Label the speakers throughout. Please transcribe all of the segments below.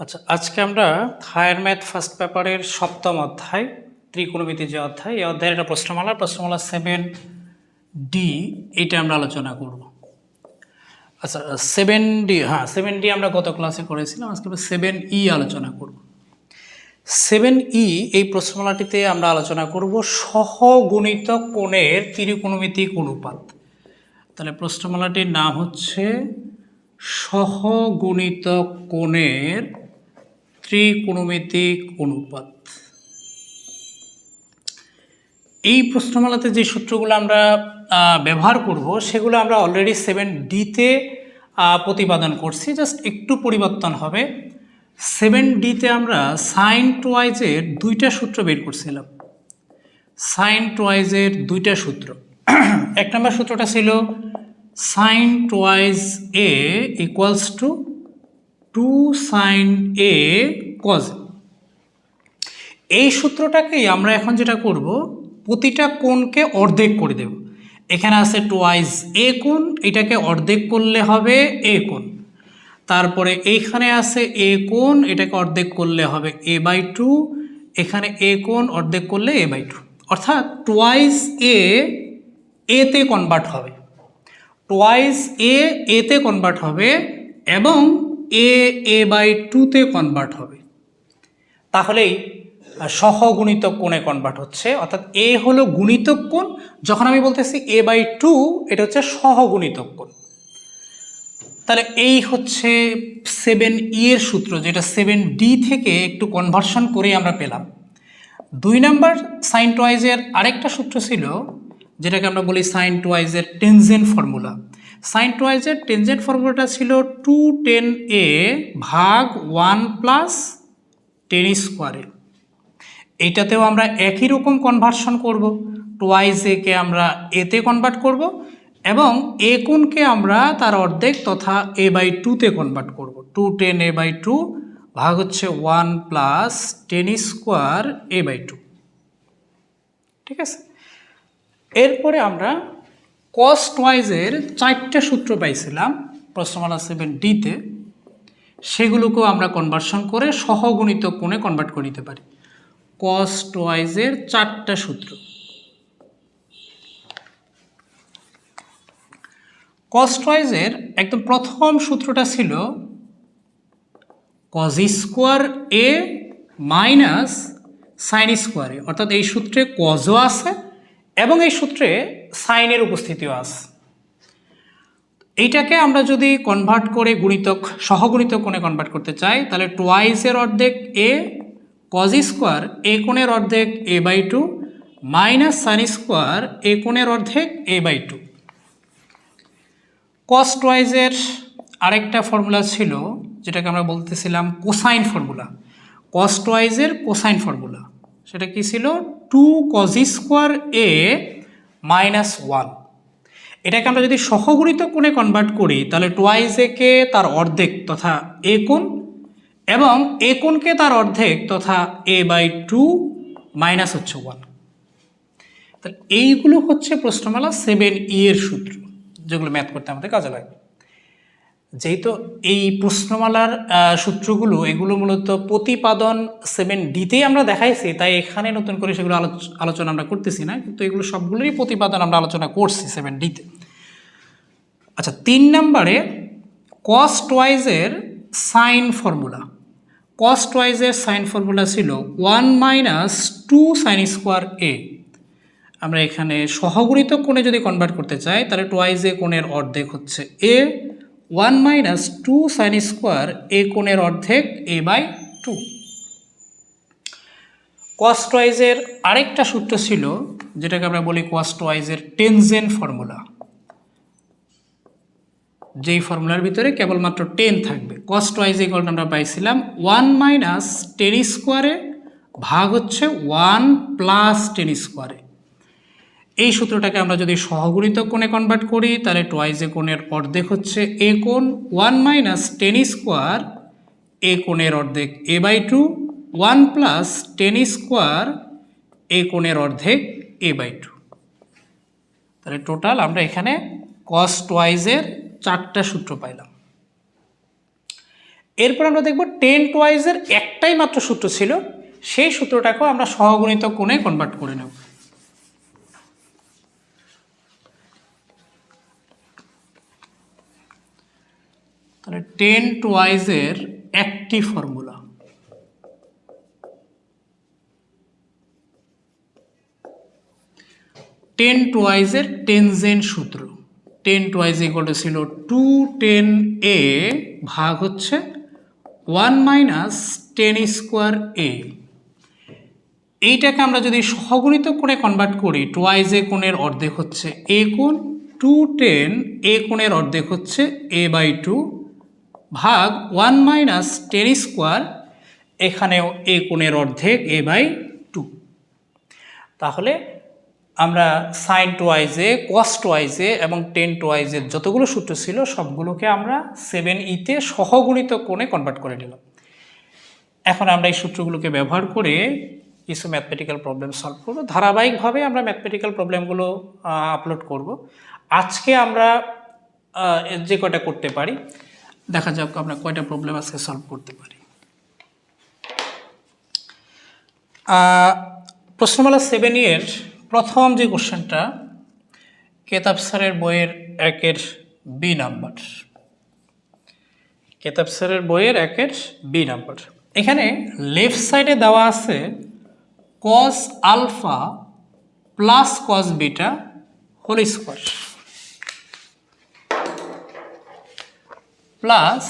Speaker 1: আচ্ছা আজকে আমরা হায়ার ম্যাথ ফার্স্ট পেপারের সপ্তম অধ্যায়, ত্রিকোণমিতি যে অধ্যায়, এই অধ্যায়ের একটা প্রশ্নমালা প্রশ্নমালা সেভেন ডি এটা আমরা আলোচনা করব। আচ্ছা সেভেন ডি হ্যাঁ সেভেন ডি আমরা গত ক্লাসে করেছিলাম, আজকে আমরা সেভেন ই আলোচনা করব। সেভেন ই এই প্রশ্নমালাটিতে আমরা আলোচনা করব সহগুণিত কোণের ত্রিকোণমিতিক অনুপাত। তাহলে প্রশ্নমালাটির নাম হচ্ছে সহগুণিত কোণের ত্রিকোণমিতিক অনুপাত এই প্রশ্নমালাতে যে সূত্রগুলো আমরা ব্যবহার করব, সেগুলো আমরা অলরেডি সেভেন ডিতে প্রতিপাদন করছি জাস্ট একটু পরিবর্তন হবে। সেভেন ডিতে আমরা সাইন টোয়াইজের দুইটা সূত্র বের করছিলাম। সাইন টোয়াইজের দুইটা সূত্র। এক নম্বর সূত্রটা ছিল sine twice a equals to two sine a cos এই সূত্রটাকেই আমরা এখন যেটা করব, প্রতিটা কোণকে অর্ধেক করে দেব। এখানে আছে টোয়াইজ এ কোণ, এটাকে অর্ধেক করলে হবে এ কোণ। তারপরে এইখানে আছে এ কোণ, এটাকে অর্ধেক করলে হবে এ বাই টু। এখানে এ কোণ, অর্ধেক করলে এ বাই টু। অর্থাৎ টোয়াইজ এ এতে কনভার্ট হবে। টোয়াইস এ এতে কনভার্ট হবে এবং এ এ বাই টুতে কনভার্ট হবে। তাহলেই সহগুণিতক কোণে কনভার্ট হচ্ছে। অর্থাৎ এ হলো গুণিতক কোণ। যখন আমি বলতেছি এ বাই টু এটা হচ্ছে সহগুণিতক কোণ। তাহলে এই হচ্ছে সেভেন ই এর সূত্র, যেটা সেভেন ডি থেকে একটু কনভার্সন করে আমরা পেলাম। দুই নাম্বার সাইন টোয়াইজের আরেকটা সূত্র ছিল, যেটাকে আমরা বলি সাইন টোয়াইজের টেনজেন ফর্মুলা সাইন টোয়াইজের টেনজেন ফর্মুলাটা ছিল টু টেন এ ভাগ ওয়ান প্লাস টেন স্কোয়ারে এইটাতেও আমরা একই রকম কনভার্সন করব। টোয়াইজ একে আমরা এতে কনভার্ট করব এবং এ কোনকে আমরা তার অর্ধেক তথা এ বাই টুতে কনভার্ট করব। Two tan a by two ভাগ হচ্ছে one plus tan square a by two ঠিক আছে? এরপরে আমরা কস্ট ওয়াইজের চারটে সূত্র পাইছিলাম প্রশ্নমালা সেভেন ডিতে সেগুলোকেও আমরা কনভার্সন করে সহগুণিত কোণে কনভার্ট করে নিতে পারি। কস্ট ওয়াইজের চারটা সূত্র। কস্ট ওয়াইজের একদম প্রথম সূত্রটা ছিল cos square a minus sine স্কোয়ারে অর্থাৎ এই সূত্রে কজও আছে এবং এই সূত্রে সাইনের উপস্থিতিও আছে। এইটাকে আমরা যদি কনভার্ট করে গুণিতক, সহগুণিতক কোণে কনভার্ট করতে চাই, তাহলে টোয়াইসের অর্ধেক এ কজ স্কোয়ার এ কোণের অর্ধেক a by two minus sine square a কোণের অর্ধেক এ বাই টু কস্ট ওয়াইজের আরেকটা ফর্মুলা ছিল, যেটাকে আমরা বলতেছিলাম কোসাইন ফর্মুলা কস্ট ওয়াইজের কোসাইন ফর্মুলা সেটা কি ছিল? Two cos square a minus one. এটাকে আমরা যদি সহগুণিত কোণে কনভার্ট করি, তাহলে টোয়াইজ একে তার অর্ধেক তথা এ কোণ এবং এ কোণকে তার অর্ধেক তথা এ বাই টু মাইনাস হচ্ছে ওয়ান তাহলে এইগুলো হচ্ছে প্রশ্নমালা সেভেন ই এর সূত্র, যেগুলো ম্যাথ করতে আমাদের কাজে লাগবে যেহেতু এই প্রশ্নমালার সূত্রগুলো, এগুলো মূলত প্রতিপাদন সেভেন ডিতেই আমরা দেখাইছি, তাই এখানে নতুন করে সেগুলো আলোচ- আলোচনা আমরা করতেছি না, কিন্তু এগুলো সবগুলোরই প্রতিপাদন আমরা আলোচনা করছি সেভেন ডিতে আচ্ছা তিন নম্বরে কস্ট ওয়াইজের সাইন ফর্মুলা কস্ট ওয়াইজের সাইন ফর্মুলা ছিল one minus two sine square a আমরা এখানে সহগুণিত কোণে যদি কনভার্ট করতে চাই, তাহলে টোয়াইজ কোণের অর্ধেক হচ্ছে a one minus two sine square a কোণের অর্ধেক এ বাই টু কস্ট ওয়াইজের আরেকটা সূত্র ছিল, যেটাকে আমরা বলি কস্ট ওয়াইজের টেনজেন ফর্মুলা যেই ফর্মুলার ভিতরে কেবলমাত্র টেন থাকবে। কস্ট ওয়াইজ ইকলটা আমরা পাইছিলাম ওয়ান মাইনাস টেন স্কোয়ারে ভাগ হচ্ছে ওয়ান প্লাস টেন স্কোয়ারে এই সূত্রটাকে আমরা যদি সহগুণিত কোণে কনভার্ট করি, তাহলে টোয়াইজ এ কোণের অর্ধেক হচ্ছে এ কোণ one minus tan square a কোণের অর্ধেক a by two one plus tan square a কোণের অর্ধেক এ বাই টু তাহলে টোটাল আমরা এখানে কস্ট ওয়াইজের চারটা সূত্র পাইলাম। এরপর আমরা দেখব টেন টোয়াইজের একটাই মাত্র সূত্র ছিল, সেই সূত্রটাকেও আমরা সহগুণিত কোণে কনভার্ট করে নেব। তাহলে টেন টোয়াইজের একটি ফর্মুলা টেন টোয়াইজের টেনজেন সূত্র। টেন টোয়াইজ ইকুয়াল ছিল টু টেন এ ভাগ হচ্ছে one minus tan square a এইটাকে আমরা যদি সহগুণিত করে কনভার্ট করি টোয়াইজ এ কোণের অর্ধেক হচ্ছে এ কোণ টু টেন এ কোণের অর্ধেক হচ্ছে এ বাই টু ভাগ ওয়ান মাইনাস টেন স্কোয়ার, এখানেও এ কোণের অর্ধেক এ বাই টু। তাহলে আমরা সাইন টোয়াইজে কস টোয়াইজে এবং টেন টোয়াইজের যতগুলো সূত্র ছিল সবগুলোকে আমরা সেভেন ইতে সহগুণিত কোণে কনভার্ট করে নিলাম। এখন আমরা এই সূত্রগুলোকে ব্যবহার করে কিছু ম্যাথমেটিক্যাল প্রবলেম সলভ করব। ধারাবাহিকভাবে আমরা ম্যাথমেটিক্যাল প্রবলেমগুলো আপলোড করব। আজকে আমরা যে কটা করতে পারি দেখা যাক আমরা কয়টা প্রবলেম আজকে সলভ করতে পারি। প্রশ্নমালা সেভেন এর প্রথম যে কোশ্চেনটা কেতাব স্যারের বইয়ের একের বি নাম্বার কেতাব স্যারের বইয়ের একের বি নাম্বার এখানে লেফট সাইডে দেওয়া আছে cos alpha plus cos beta whole square plus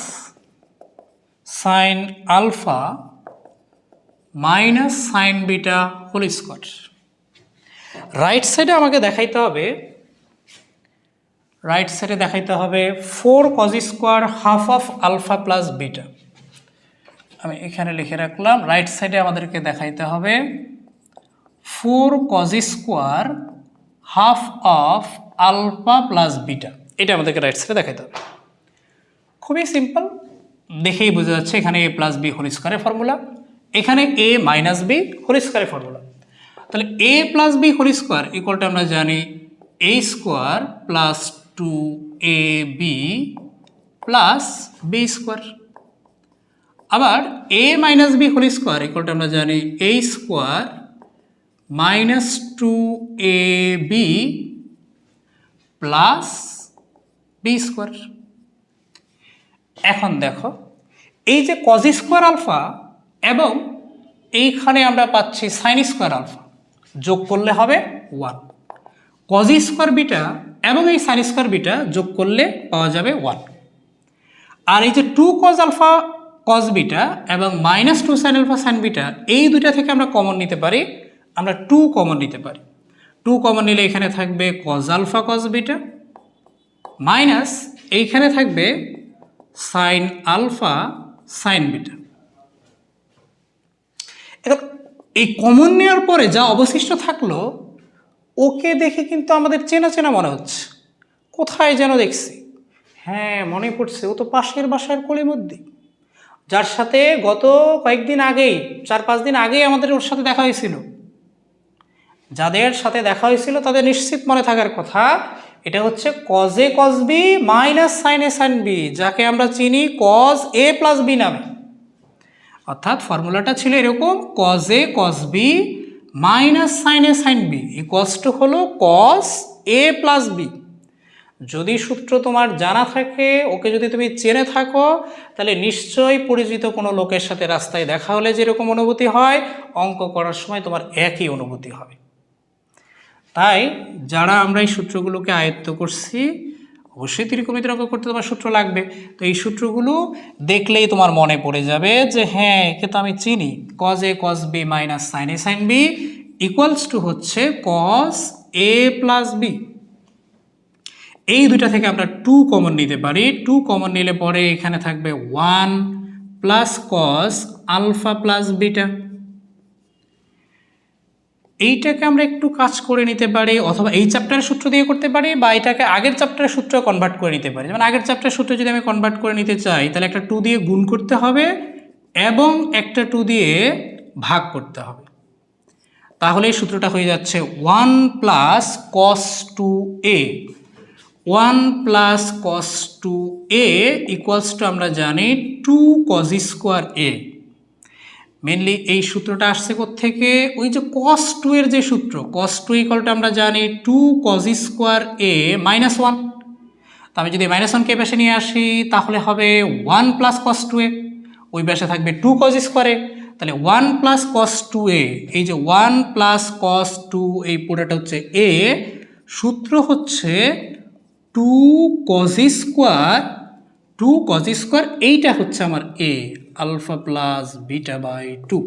Speaker 1: sine alpha minus sine beta whole square. Right সাইডে আমাকে দেখাইতে হবে, রাইট সাইডে দেখাইতে হবে four cos square half of alpha plus beta. আমি এখানে লিখে রাখলাম, রাইট সাইডে আমাদেরকে দেখাইতে হবে four cos square half of alpha plus beta. এটা আমাদেরকে রাইট সাইডে দেখাইতে হবে। খুবই সিম্পল দেখেই বোঝা যাচ্ছে এখানে এ প্লাস বি হোল স্কোয়ারের ফর্মুলা এখানে এ মাইনাস বি হোল স্কোয়ারের ফর্মুলা তাহলে a plus b whole square ইকুয়ালটা আমরা জানি a square plus two a b plus b square আবার a minus b whole square ইকুয়ালটা আমরা জানি a square minus two a b plus b square এখন দেখো, এই যে কজ স্কোয়ার আলফা এবং এইখানে আমরা পাচ্ছি সাইন স্কোয়ার আলফা যোগ করলে হবে ওয়ান কজ স্কোয়ার বিটা এবং এই সাইন স্কোয়ার বিটা যোগ করলে পাওয়া যাবে ওয়ান আর এই যে two cos alpha cos beta এবং minus two sine alpha sine beta এই দুইটা থেকে আমরা কমন নিতে পারি, আমরা টু কমন নিতে পারি। টু কমন নিলে এখানে থাকবে cos alpha cos beta minus এইখানে থাকবে সাইন আলফা সাইন বিটা এখন এই কমন নেওয়ার পরে যা অবশিষ্ট থাকল, ওকে দেখে কিন্তু আমাদের চেনা চেনা মনে হচ্ছে। কোথায় যেন দেখছি। হ্যাঁ মনে পড়ছে, ও তো পাশের বাসার কলিমদ্দি যার সাথে গত কয়েকদিন আগেই, চার পাঁচ দিন আগেই আমাদের ওর সাথে দেখা হয়েছিল। যাদের সাথে দেখা হয়েছিল, তাদের নিশ্চিত মনে থাকার কথা এটা হচ্ছে কজে cos b minus sine a sine b যাকে আমরা চিনি কজ এ প্লাস বি নামে। অর্থাৎ ফর্মুলাটা ছিল এরকম cos a cos b minus sine a sine b এই কজটা হলো কজ এ প্লাস বি যদি সূত্র তোমার জানা থাকে, ওকে যদি তুমি চেনে থাকো, তাহলে নিশ্চয়ই পরিচিত কোনো লোকের সাথে রাস্তায় দেখা হলে যেরকম অনুভূতি হয়, অঙ্ক করার সময় তোমার একই অনুভূতি হবে। তাই যারা আমরা এই সূত্রগুলোকে আয়ত্ত করছি, অবশ্যই ত্রিকোণমিতির অঙ্ক করতে তোমার সূত্র লাগবে। তো এই সূত্রগুলো দেখলেই তোমার মনে পড়ে যাবে যে হ্যাঁ একে তো আমি চিনি। Cos a cos b minus sine a sine b equals to হচ্ছে কজ এ প্লাস বি এই দুইটা থেকে আমরা টু কমন নিতে পারি। টু কমন নিলে পরে এখানে থাকবে one plus cos alpha plus beta এইটাকে আমরা একটু কাজ করে নিতে পারি, অথবা এই চ্যাপ্টারের সূত্র দিয়ে করতে পারি, বা এটাকে আগের চ্যাপ্টারের সূত্র কনভার্ট করে নিতে পারি। যেমন আগের চ্যাপ্টারের সূত্র যদি আমি কনভার্ট করে নিতে চাই, তাহলে একটা টু দিয়ে গুণ করতে হবে এবং একটা টু দিয়ে ভাগ করতে হবে। তাহলে এই সূত্রটা হয়ে যাচ্ছে one plus cos two a one plus cos two a equals to আমরা জানি two cos square a mainly এই সূত্রটা আসছে থেকে ওই যে কস টু এর যে সূত্র কস টু ইকুয়ালটা আমরা জানি two cos square a minus one তো আমি যদি মাইনাস ওয়ানকে পাশে নিয়ে আসি, তাহলে হবে one plus cos two a ওই পাশে থাকবে টু কজ স্কোয়ার এ তাহলে one plus cos two a এই যে ওয়ান প্লাস কস টু এই পুরোটা হচ্ছে এ সূত্র হচ্ছে two cos square two cos square এইটা হচ্ছে আমার a alpha plus beta by two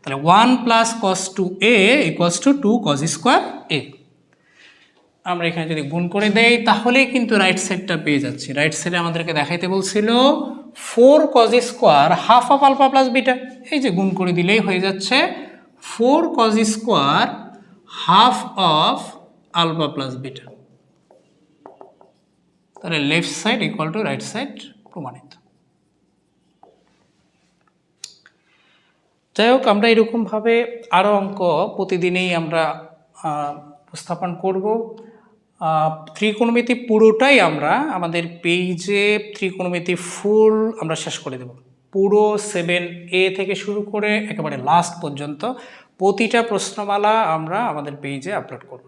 Speaker 1: তাহলে one plus cos two a equals to two cos square a আমরা এখানে যদি গুণ করে দেই, তাহলেই কিন্তু রাইট সাইডটা পেয়ে যাচ্ছি। রাইট সাইডে আমাদেরকে দেখাইতে বলছিল four cos square half of alpha plus beta এই যে গুণ করে দিলেই হয়ে যাচ্ছে four cos square half of alpha plus beta তাহলে left side equal to right side প্রমাণিত। যাই হোক আমরা এরকমভাবে আরও অঙ্ক প্রতিদিনই আমরা উপস্থাপন করব। ত্রিকোণমিতি পুরোটাই আমরা আমাদের পেইজে ত্রিকোণমিতি ফুল আমরা শেষ করে দেব। পুরো সেভেন এ থেকে শুরু করে একেবারে লাস্ট পর্যন্ত প্রতিটা প্রশ্নমালা আমরা আমাদের পেজে আপলোড করব।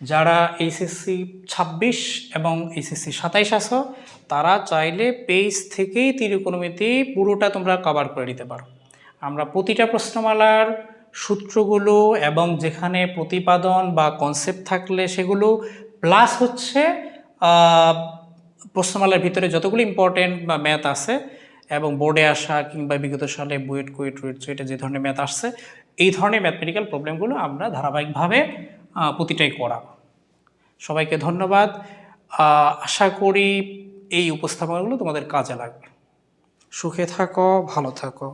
Speaker 1: যারা এইচএসসি ছাব্বিশ এবং এইচএসসি সাতাইশ আসো তারা চাইলে পেজ থেকেই ত্রিকোণমিতি পুরোটা তোমরা কভার করে নিতে পারো। আমরা প্রতিটা প্রশ্নমালার সূত্রগুলো এবং যেখানে প্রতিপাদন বা কনসেপ্ট থাকলে সেগুলো প্লাস হচ্ছে প্রশ্নমালার ভিতরে যতগুলো ইম্পর্টেন্ট বা ম্যাথ আছে, এবং বোর্ডে আসা কিংবা বিগত সালে বুয়েট, কুয়েট, রুয়েট এটা যে ধরনের ম্যাথ আসছে, এই ধরনের ম্যাথমেটিক্যাল প্রবলেমগুলো আমরা ধারাবাহিকভাবে প্রতিটাই করাবো। সবাইকে ধন্যবাদ। আশা করি এই উপস্থাপনাগুলো তোমাদের কাজে লাগবে। সুখে থাকো, ভালো থাকো।